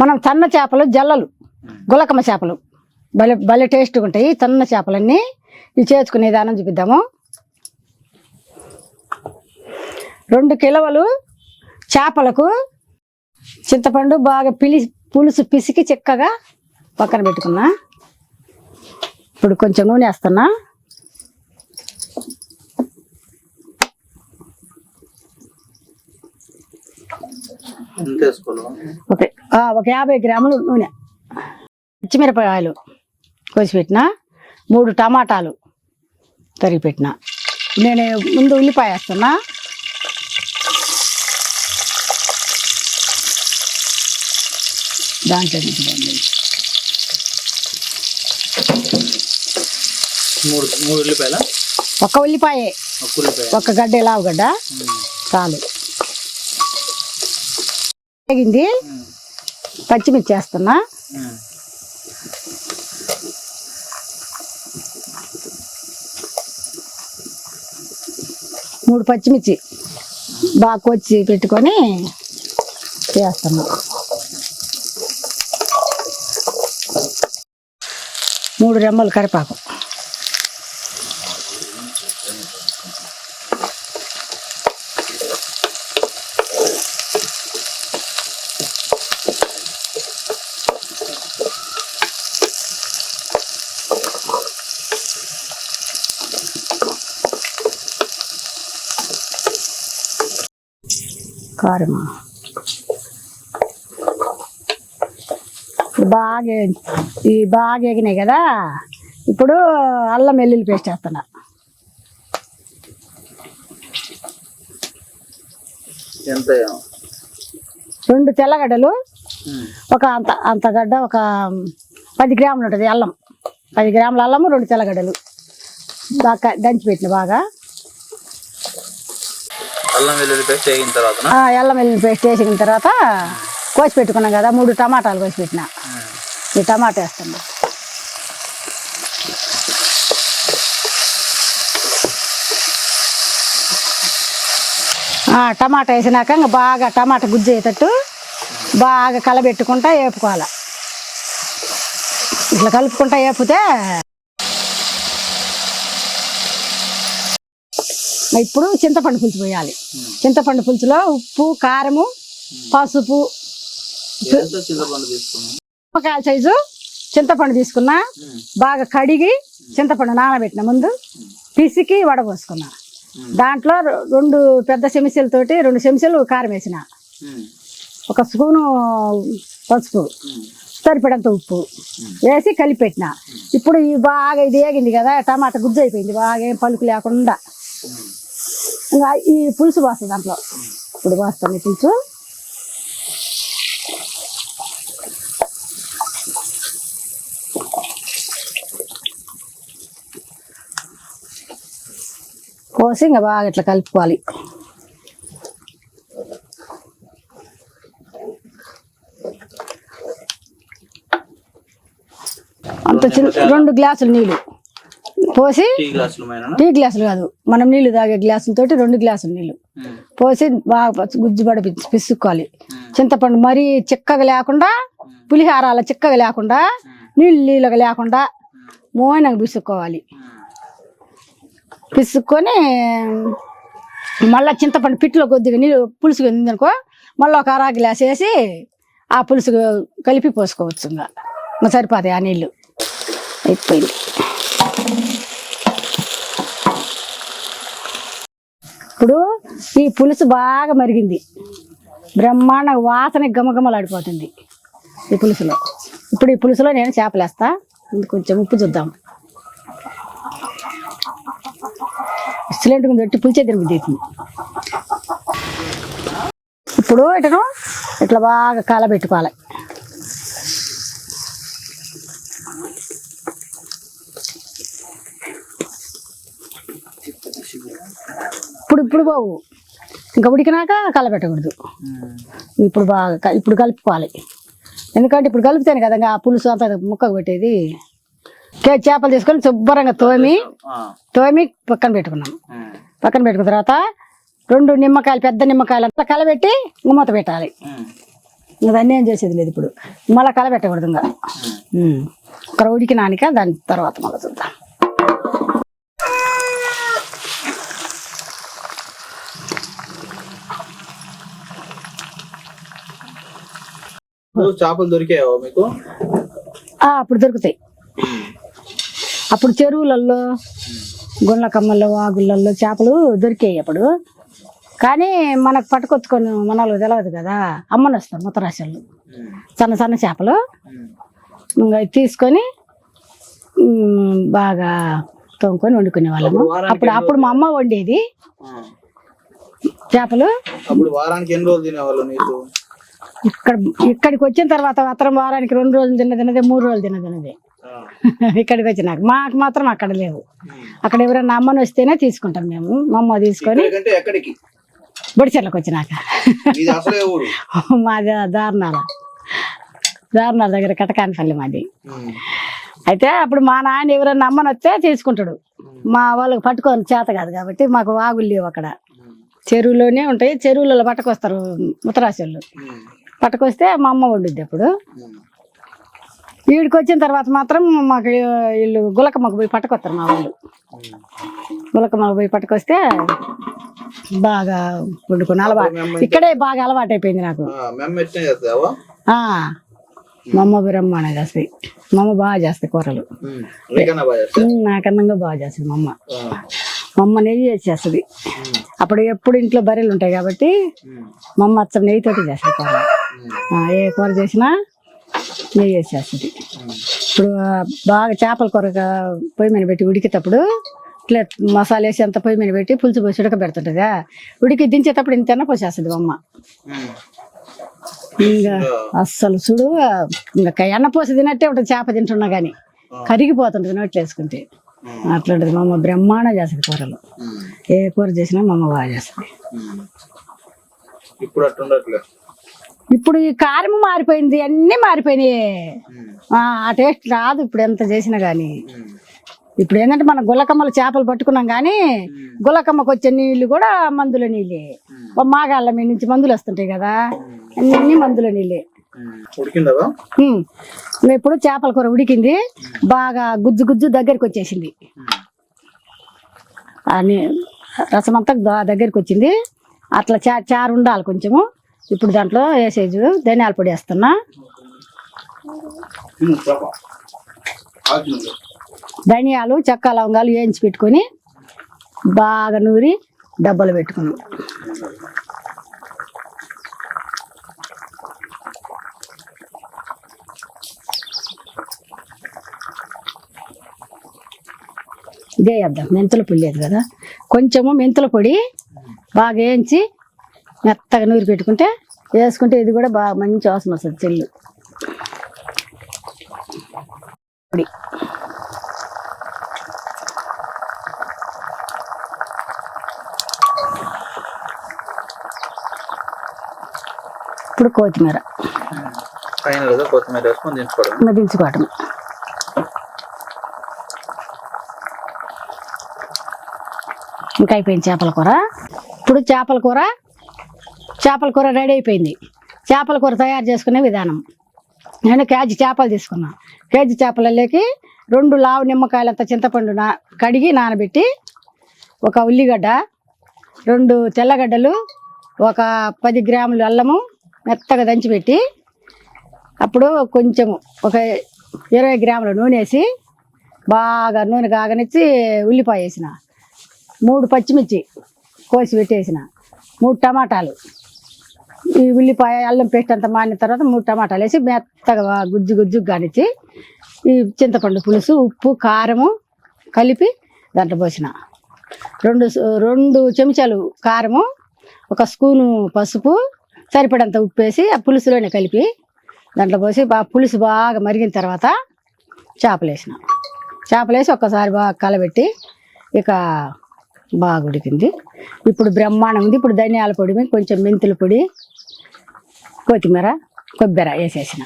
మనం సన్న చేపలు జల్లలు గులకమ్మ చేపలు. భలే భలే టేస్ట్గా ఉంటాయి. సన్న చేపలన్నీ ఇవి చేసుకునే విధానం చూపిద్దాము. రెండు కిలోలు చేపలకు చింతపండు బాగా పిలి పులుసు పిసికి చిక్కగా పక్కన పెట్టుకున్నా. ఇప్పుడు కొంచెం నూనె వేస్తున్నా. వేసుకోవాలి ఒక యాభై గ్రాములు నూనె. పచ్చిమిరపకాయలు కోసి పెట్టిన మూడు టమాటాలు తరిగి పెట్టిన నేను ముందు ఉల్లిపాయ వేస్తున్నా. దాంట్లో. మూడు మూడు ఉల్లిపాయల? ఒక ఉల్లిపాయ. ఒక గడ్డ లావుగడ్డ. చాలు. వేగింది. పచ్చిమిర్చి వేస్తున్నా. మూడు పచ్చిమిర్చి బాగా కొచ్చి పెట్టుకొని వేస్తున్నా మూడు రెమ్మలు కరిపాకు కారం ఇప్పుడు బాగా ఈ బాగా ఎగినాయి కదా? ఇప్పుడు అల్లం వెల్లుల్లి పేస్ట్ వేస్తున్నా. ఎంత? రెండు తెల్లగడ్డలు. ఒక అంత అంత గడ్డ ఒక పది గ్రాములు ఉంటుంది అల్లం. పది గ్రాముల అల్లము రెండు తెల్లగడ్డలు. బాగా దంచి పెట్టిన బాగా. అల్లం వెల్లుల్లి పేస్ట్ వేగిన తర్వాత అల్లం వెల్లుల్లి పేస్ట్ వేసిన తర్వాత కోసి పెట్టుకున్నాం కదా మూడు టమాటాలు కోసి పెట్టిన. ఈ టమాటా వేస్తున్నా టమాటా వేసినాక ఇంకా బాగా టమాటా గుజ్జు అయ్యేటట్టు బాగా కలబెట్టుకుంటా వేపుకోవాలి. ఇట్లా కలుపుకుంటా వేపితే ఇప్పుడు చింతపండు పులుసు పోయాలి. చింతపండు పులుసులో ఉప్పు కారము పసుపు నిమ్మకాయల సైజు చింతపండు తీసుకున్నా. బాగా కడిగి చింతపండు నానబెట్టిన ముందు పిసికి వడపోసుకున్నా దాంట్లో రెండు పెద్ద చెమిసెలతోటి రెండు చెమిసెలు కారం వేసిన. ఒక స్పూను పసుపు. సరిపడంత ఉప్పు వేసి కలిపెట్టిన. ఇప్పుడు బాగా ఇది వేగింది కదా టమాటా గుజ్జు అయిపోయింది బాగా ఏం పలుకు లేకుండా. ఇంకా ఈ పులుసు పోస్తుంది దాంట్లో. ఇప్పుడు పోస్తాను పులుసు. పోసి ఇంకా బాగా ఇట్లా కలుపుకోవాలి. అంత చిన్న రెండు గ్లాసులు నీళ్ళు. పోసి టీ గ్లాసులు కాదు. మనం నీళ్ళు తాగే గ్లాసులతోటి రెండు గ్లాసులు నీళ్ళు పోసి బాగా గుజ్జు పిస్- పిసుక్కోవాలి. చింతపండు మరీ చిక్కగా లేకుండా పులిహారాల చిక్కగా లేకుండా నీళ్ళు నీళ్ళగా లేకుండా మోయినగా పిసుక్కోవాలి. పిసుక్కొని మళ్ళీ చింతపండు పిట్లో కొద్దిగా నీళ్ళు పులుసు అనుకో మళ్ళీ ఒక అర గ్లాస్ వేసి ఆ పులుసు కలిపి పోసుకోవచ్చు ఇంకా సరిపోతాయి ఆ నీళ్ళు. అయిపోయింది. ఇప్పుడు ఈ పులుసు బాగా మరిగింది. బ్రహ్మాండ వాసన గమగమలాడిపోతుంది ఈ పులుసులో. ఇప్పుడు ఈ పులుసులో నేను చేపలేస్తా. కొంచెం ఉప్పు చూద్దాం. ఎక్సలెంట్గా పెట్టి పులిచే తిరుగుతుంది ఇప్పుడు ఇటను ఇట్లా బాగా కాలబెట్టుకోవాలి. ఇప్పుడు ఇప్పుడు బావు. ఇంకా ఉడికినాక కలబెట్టకూడదు. ఇప్పుడు బాగా ఇప్పుడు కలుపుకోవాలి. ఎందుకంటే ఇప్పుడు కలిపితేనే కదా ఆ పులుసు అంతా ముక్కకు పెట్టేది. కే- చేపలు తీసుకొని శుభ్రంగా తోమి తోమి పక్కన పెట్టుకున్నాం. పక్కన పెట్టుకున్న తర్వాత రెండు నిమ్మకాయలు పెద్ద నిమ్మకాయలు అంతా కలబెట్టి మూత పెట్టాలి. ఇంకా దాన్ని ఏం చేసేది లేదు ఇప్పుడు. మళ్ళీ కలబెట్టకూడదు ఇంకా. ఒక ఉడికి నానిక దాని తర్వాత మళ్ళీ చూద్దాం. చేపలు దొరికాయో మీకు? అప్పుడు దొరుకుతాయి. అప్పుడు చెరువులలో గుండ్ల కమ్మల్లో వాగులలో చేపలు దొరికాయి అప్పుడు. కానీ మనకు పట్టుకొచ్చుకొని మనకు తెలియదు కదా. అమ్మని వస్తాం ముత్తరాశలు సన్న సన్న చేపలు. ఇంకా తీసుకొని బాగా తోముకొని వండుకునే వాళ్ళము. అప్పుడు అప్పుడు మా అమ్మ వండేది. చేపలు. అప్పుడు వారానికి ఎన్ని రోజులు తినేవాళ్ళు ఇక్కడ ఇక్కడికి వచ్చిన తర్వాత మాత్రం వారానికి రెండు రోజులు తిన్న తినదే మూడు రోజులు తిన్న తినదే. ఇక్కడికి వచ్చినాక. మాకు మాత్రం అక్కడ లేవు. అక్కడ ఎవరైనా అమ్మని వస్తేనే తీసుకుంటాం మేము. మా అమ్మ తీసుకొని బొడిచెర్లకు వచ్చినాక. మాది దారుణాల. దారుణాల దగ్గర కటకానిపల్లి మాది. అయితే అప్పుడు మా నాన్న ఎవరైనా అమ్మని వస్తే తీసుకుంటాడు. మా వాళ్ళకి పట్టుకొని చేత కాదు కాబట్టి మాకు వాగులు లేవు అక్కడ. చెరువులోనే ఉంటాయి. చెరువులలో పట్టుకొస్తారు ముత్తరాశులు ఉమ్. పట్టుకొస్తే మా అమ్మ వండుద్ది అప్పుడు. వీడికి వచ్చిన తర్వాత మాత్రం మాకు వీళ్ళు గులకమ్మకు పోయి పట్టుకొస్తారు మా వాళ్ళు. గులకమ్మకు పోయి పట్టుకొస్తే బాగా వండుకుని అలవాటు ఇక్కడే బాగా అలవాటు అయిపోయింది నాకు మా అమ్మ బ్రహ్మాండ చేస్తాయి మా అమ్మ బాగా చేస్తాయి కూరలు నాకన్నంగా బాగా చేస్తుంది మా అమ్మ. మా అమ్మ నెయ్యి ఉమ్. అప్పుడు ఎప్పుడు ఇంట్లో బర్రెలు ఉంటాయి కాబట్టి. మా అమ్మ అచ్చం నెయ్యితోటి చేస్తుంది కూర ఉమ్. ఆ, ఏ కూర చేసినా నెయ్యి వేసి చేస్తుంది ఉమ్. ఇప్పుడు బాగా చేపల కూర పొయ్యి మీద పెట్టి ఉడికేటప్పుడు ఇట్లా మసాలా వేసి అంత పొయ్యి మీద పెట్టి పులుసు పోసి ఉడకబెడుతుంటుందా ఉడికి దించేటప్పుడు ఇంత పోసేస్తుంది అమ్మ. ఇంకా అస్సలు చూడు ఇంకా ఎన్న పోసి తినట్టే ఉంటుంది చేప తింటున్నా కానీ కరిగిపోతుంటుంది నోట్లు వేసుకుంటే. అట్లాంటిది మా అమ్మ బ్రహ్మాండ చేస్తుంది కూరలు. ఏ కూర చేసినా మా అమ్మ బాగా చేస్తుంది. ఇప్పుడు ఇప్పుడు ఈ కారం మారిపోయింది అన్నీ మారిపోయినాయి. ఆ టేస్ట్ రాదు ఇప్పుడు ఎంత చేసినా కానీ. ఇప్పుడు ఏంటంటే మనం గుల్లకమ్మలు చేపలు పట్టుకున్నాం కానీ గుల్లకమ్మకు వచ్చే నీళ్ళు కూడా మందుల నీళ్ళే. మాగాళ్ళ మీ నుంచి మందులు వస్తుంటాయి కదా అన్ని మందుల నీళ్ళే. ఇప్పుడు చేపల కూర ఉడికింది బాగా గుజ్జు గుజ్జు దగ్గరికి వచ్చేసింది అని రసం అంతా దగ్గరికి వచ్చింది అట్లా చా చారు ఉండాలి కొంచెము. ఇప్పుడు దాంట్లో వేసేది ధనియాల పొడి వేస్తున్నా. ధనియాలు చెక్క లవంగాలు వేయించి పెట్టుకొని బాగా నూరి డబ్బాలు పెట్టుకున్నాం ఇదే వేద్దాం. మెంతుల పొడి లేదు కదా. కొంచెము మెంతుల పొడి బాగా వేయించి మెత్తగా నూరి పెట్టుకుంటే వేసుకుంటే ఇది కూడా బాగా మంచి వాసన వస్తుంది చెల్లు. పొడి. ఇప్పుడు కొత్తిమీర. కొత్తిమీర వేసుకొని దించుకోవడం మదించుకోవటం ఇంకా అయిపోయింది చేపల కూర. ఇప్పుడు చేపల కూర చేపల కూర రెడీ అయిపోయింది. చేపల కూర తయారు చేసుకునే విధానం. నేను కేజీ చేపలు తీసుకున్నాను కేజీ చేపలలోకి రెండు లావు నిమ్మకాయలంత చింతపండు నా కడిగి నానబెట్టి ఒక ఉల్లిగడ్డ రెండు తెల్లగడ్డలు ఒక పది గ్రాములు అల్లము మెత్తగా దంచిపెట్టి అప్పుడు కొంచెము ఒక ఇరవై గ్రాముల నూనె వేసి బాగా నూనె కాగనిచ్చి ఉల్లిపాయ వేసిన. మూడు పచ్చిమిర్చి కోసి పెట్టేసిన. మూడు టమాటాలు. ఈ ఉల్లిపాయ అల్లం పేస్ట్ అంతా మానిన తర్వాత మూడు టమాటాలు వేసి మెత్తగా గుజ్జు గుజ్జు కానిచ్చి ఈ చింతపండు పులుసు ఉప్పు కారము కలిపి దాంట్లో పోసిన. రెండు రెండు చెంచాలు కారము ఒక స్పూను పసుపు సరిపడంత ఉప్పు వేసి ఆ పులుసులోనే కలిపి దాంట్లో పోసి బాగా పులుసు బాగా మరిగిన తర్వాత చేపలు వేసిన. చేపలు వేసి ఒక్కసారి బాగా కలబెట్టి ఇక బాగా ఉడికింది ఇప్పుడు బ్రహ్మాండం ఉంది. ఇప్పుడు ధనియాల పొడి కొంచెం మెంతుల పొడి కొత్తిమీర కొబ్బరి వేసేసిన.